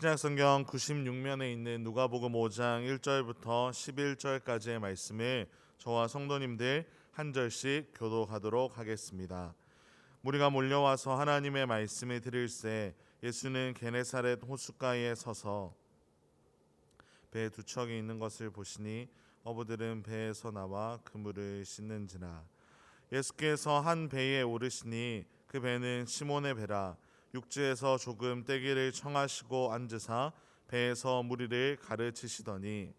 신약성경 96면에 있는 누가복음 5장 1절부터 11절까지의 말씀을 저와 성도님들 한 절씩 교독하도록 하겠습니다. 무리가 몰려와서 하나님의 말씀을 들을새 예수는 게네사렛 호숫가에 서서 배에 두 척이 있는 것을 보시니 어부들은 배에서 나와 그물을 씻는지라 예수께서 한 배에 오르시니 그 배는 시몬의 배라 육지에서 조금 떼기를 청하시고 앉으사 배에서 무리를 가르치시더니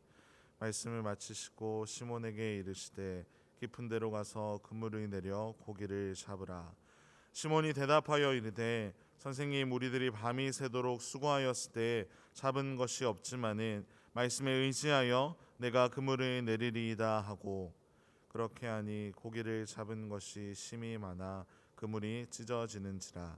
말씀을 마치시고 시몬에게 이르시되 깊은 데로 가서 그물을 내려 고기를 잡으라. 시몬이 대답하여 이르되 선생님 우리들이 밤이 새도록 수고하였을 때 잡은 것이 없지만은 말씀에 의지하여 내가 그물을 내리리이다 하고 그렇게 하니 고기를 잡은 것이 심히 많아 그물이 찢어지는지라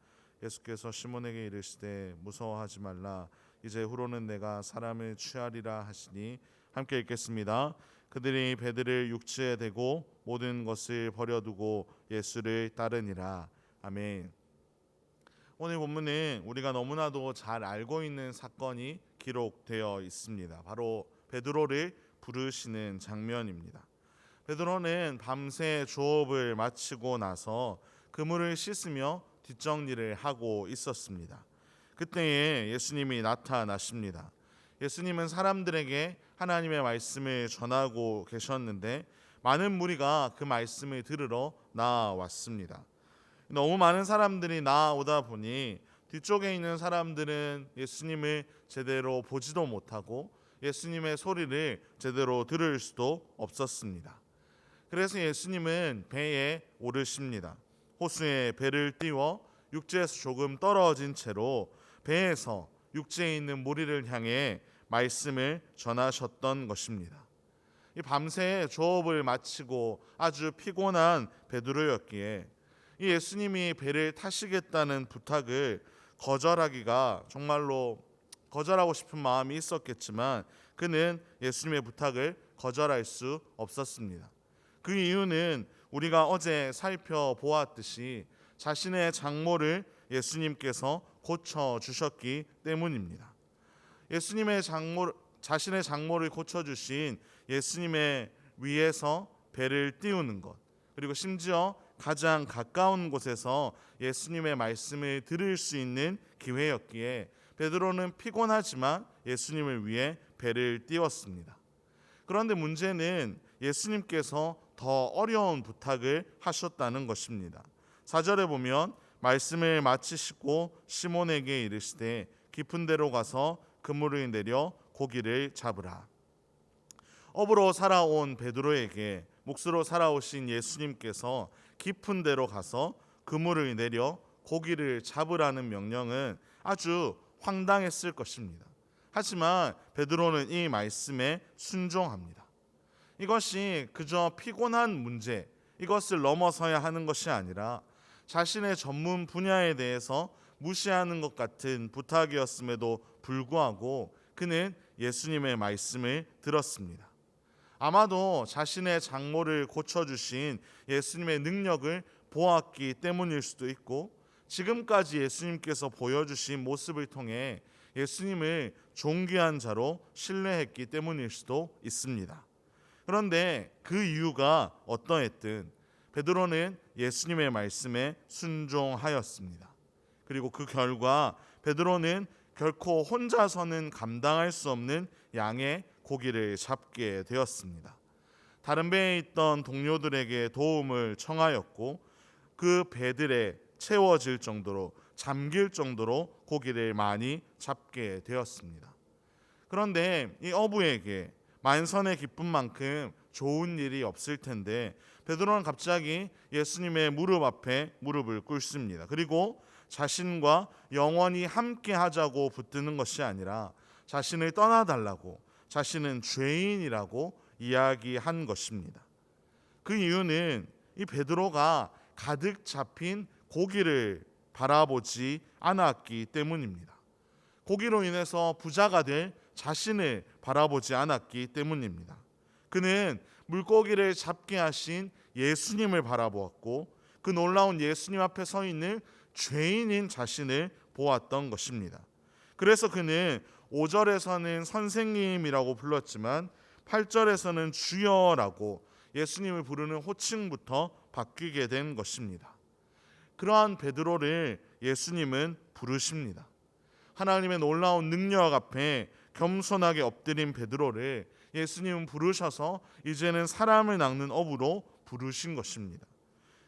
예수께서 시몬에게 이르시되 무서워하지 말라 이제 후로는 내가 사람을 취하리라 하시니 함께 읽겠습니다. 그들이 배들을 육지에 대고 모든 것을 버려두고 예수를 따르니라. 아멘. 오늘 본문은 우리가 너무나도 잘 알고 있는 사건이 기록되어 있습니다. 바로 베드로를 부르시는 장면입니다. 베드로는 밤새 조업을 마치고 나서 그물을 씻으며 뒷정리를 하고 있었습니다. 그때에 예수님이 나타나십니다. 예수님은 사람들에게 하나님의 말씀을 전하고 계셨는데 많은 무리가 그 말씀을 들으러 나왔습니다. 너무 많은 사람들이 나오다 보니 뒤쪽에 있는 사람들은 예수님을 제대로 보지도 못하고 예수님의 소리를 제대로 들을 수도 없었습니다. 그래서 예수님은 배에 오르십니다. 호수에 배를 띄워 육지에서 조금 떨어진 채로 배에서 육지에 있는 무리를 향해 말씀을 전하셨던 것입니다. 이 밤새 조업을 마치고 아주 피곤한 베드로였기에 이 예수님이 배를 타시겠다는 부탁을 거절하기가 정말로 거절하고 싶은 마음이 있었겠지만 그는 예수님의 부탁을 거절할 수 없었습니다. 그 이유는 우리가 어제 살펴보았듯이 자신의 장모를 예수님께서 고쳐 주셨기 때문입니다. 예수님의 장모 자신의 장모를 고쳐 주신 예수님의 위에서 배를 띄우는 것 그리고 심지어 가장 가까운 곳에서 예수님의 말씀을 들을 수 있는 기회였기에 베드로는 피곤하지만 예수님을 위해 배를 띄웠습니다. 그런데 문제는 예수님께서 더 어려운 부탁을 하셨다는 것입니다. 4절에 보면 말씀을 마치시고 시몬에게 이르시되 깊은 데로 가서 그물을 내려 고기를 잡으라. 업으로 살아온 베드로에게 몫으로 살아오신 예수님께서 깊은 데로 가서 그물을 내려 고기를 잡으라는 명령은 아주 황당했을 것입니다. 하지만 베드로는 이 말씀에 순종합니다. 이것이 그저 피곤한 문제, 이것을 넘어서야 하는 것이 아니라 자신의 전문 분야에 대해서 무시하는 것 같은 부탁이었음에도 불구하고 그는 예수님의 말씀을 들었습니다. 아마도 자신의 장모를 고쳐주신 예수님의 능력을 보았기 때문일 수도 있고 지금까지 예수님께서 보여주신 모습을 통해 예수님을 존귀한 자로 신뢰했기 때문일 수도 있습니다. 그런데 그 이유가 어떠했든 베드로는 예수님의 말씀에 순종하였습니다. 그리고 그 결과 베드로는 결코 혼자서는 감당할 수 없는 양의 고기를 잡게 되었습니다. 다른 배에 있던 동료들에게 도움을 청하였고 그 배들에 채워질 정도로 잠길 정도로 고기를 많이 잡게 되었습니다. 그런데 이 어부에게 만선의 기쁨만큼 좋은 일이 없을 텐데 베드로는 갑자기 예수님의 무릎 앞에 무릎을 꿇습니다. 그리고 자신과 영원히 함께 하자고 붙드는 것이 아니라 자신을 떠나달라고 자신은 죄인이라고 이야기한 것입니다. 그 이유는 이 베드로가 가득 잡힌 고기를 바라보지 않았기 때문입니다. 고기로 인해서 부자가 될 자신을 바라보지 않았기 때문입니다. 그는 물고기를 잡게 하신 예수님을 바라보았고 그 놀라운 예수님 앞에 서 있는 죄인인 자신을 보았던 것입니다. 그래서 그는 5절에서는 선생님이라고 불렀지만 8절에서는 주여라고 예수님을 부르는 호칭부터 바뀌게 된 것입니다. 그러한 베드로를 예수님은 부르십니다. 하나님의 놀라운 능력 앞에 겸손하게 엎드린 베드로를 예수님은 부르셔서 이제는 사람을 낚는 업으로 부르신 것입니다.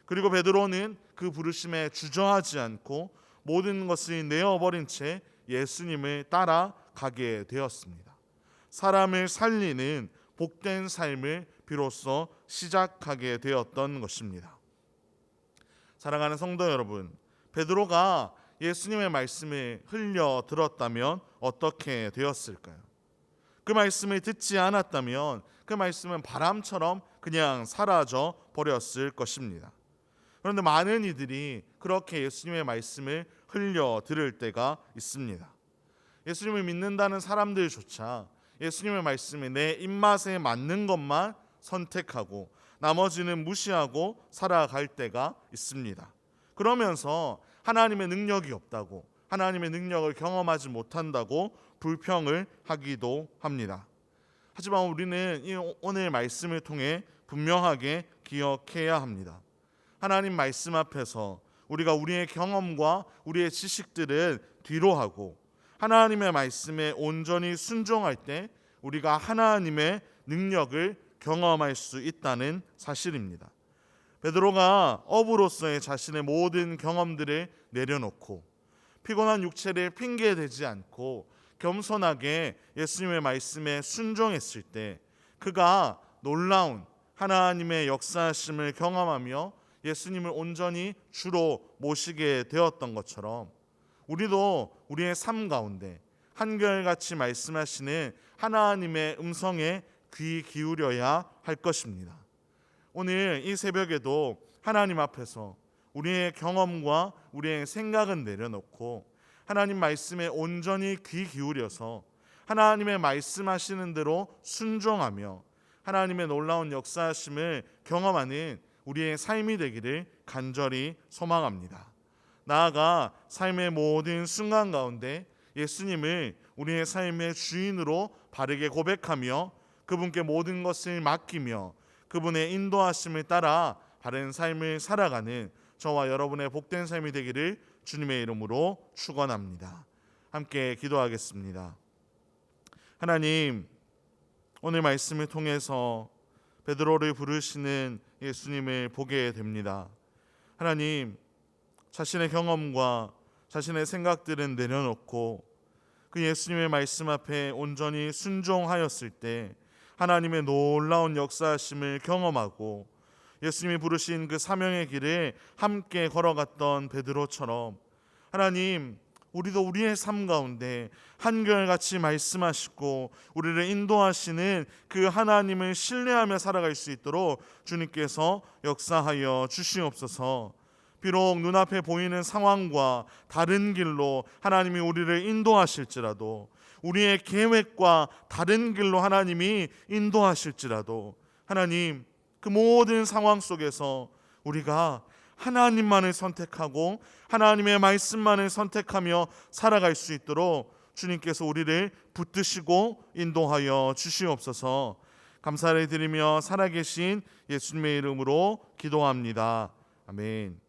그리고 베드로는 그 부르심에 주저하지 않고 모든 것을 내어버린 채 예수님을 따라가게 되었습니다. 사람을 살리는 복된 삶을 비로소 시작하게 되었던 것입니다. 사랑하는 성도 여러분, 베드로가 예수님의 말씀을 흘려 들었다면 어떻게 되었을까요? 그 말씀을 듣지 않았다면 그 말씀은 바람처럼 그냥 사라져 버렸을 것입니다. 그런데 많은 이들이 그렇게 예수님의 말씀을 흘려 들을 때가 있습니다. 예수님을 믿는다는 사람들조차 예수님의 말씀에 내 입맛에 맞는 것만 선택하고 나머지는 무시하고 살아갈 때가 있습니다. 그러면서 하나님의 능력이 없다고 하나님의 능력을 경험하지 못한다고 불평을 하기도 합니다. 하지만 우리는 이 오늘 말씀을 통해 분명하게 기억해야 합니다. 하나님 말씀 앞에서 우리가 우리의 경험과 우리의 지식들을 뒤로 하고 하나님의 말씀에 온전히 순종할 때 우리가 하나님의 능력을 경험할 수 있다는 사실입니다. 베드로가 업으로서의 자신의 모든 경험들을 내려놓고 피곤한 육체를 핑계 대지 않고 겸손하게 예수님의 말씀에 순종했을 때 그가 놀라운 하나님의 역사심을 경험하며 예수님을 온전히 주로 모시게 되었던 것처럼 우리도 우리의 삶 가운데 한결같이 말씀하시는 하나님의 음성에 귀 기울여야 할 것입니다. 오늘 이 새벽에도 하나님 앞에서 우리의 경험과 우리의 생각은 내려놓고 하나님 말씀에 온전히 귀 기울여서 하나님의 말씀하시는 대로 순종하며 하나님의 놀라운 역사하심을 경험하는 우리의 삶이 되기를 간절히 소망합니다. 나아가 삶의 모든 순간 가운데 예수님을 우리의 삶의 주인으로 바르게 고백하며 그분께 모든 것을 맡기며 그분의 인도하심을 따라 바른 삶을 살아가는 저와 여러분의 복된 삶이 되기를 주님의 이름으로 축원합니다. 함께 기도하겠습니다. 하나님 오늘 말씀을 통해서 베드로를 부르시는 예수님을 보게 됩니다. 하나님 자신의 경험과 자신의 생각들은 내려놓고 그 예수님의 말씀 앞에 온전히 순종하였을 때 하나님의 놀라운 역사하심을 경험하고 예수님이 부르신 그 사명의 길에 함께 걸어갔던 베드로처럼 하나님 우리도 우리의 삶 가운데 한결같이 말씀하시고 우리를 인도하시는 그 하나님을 신뢰하며 살아갈 수 있도록 주님께서 역사하여 주시옵소서. 비록 눈앞에 보이는 상황과 다른 길로 하나님이 우리를 인도하실지라도 우리의 계획과 다른 길로 하나님이 인도하실지라도 하나님 그 모든 상황 속에서 우리가 하나님만을 선택하고 하나님의 말씀만을 선택하며 살아갈 수 있도록 주님께서 우리를 붙드시고 인도하여 주시옵소서. 감사를 드리며 살아계신 예수님의 이름으로 기도합니다. 아멘.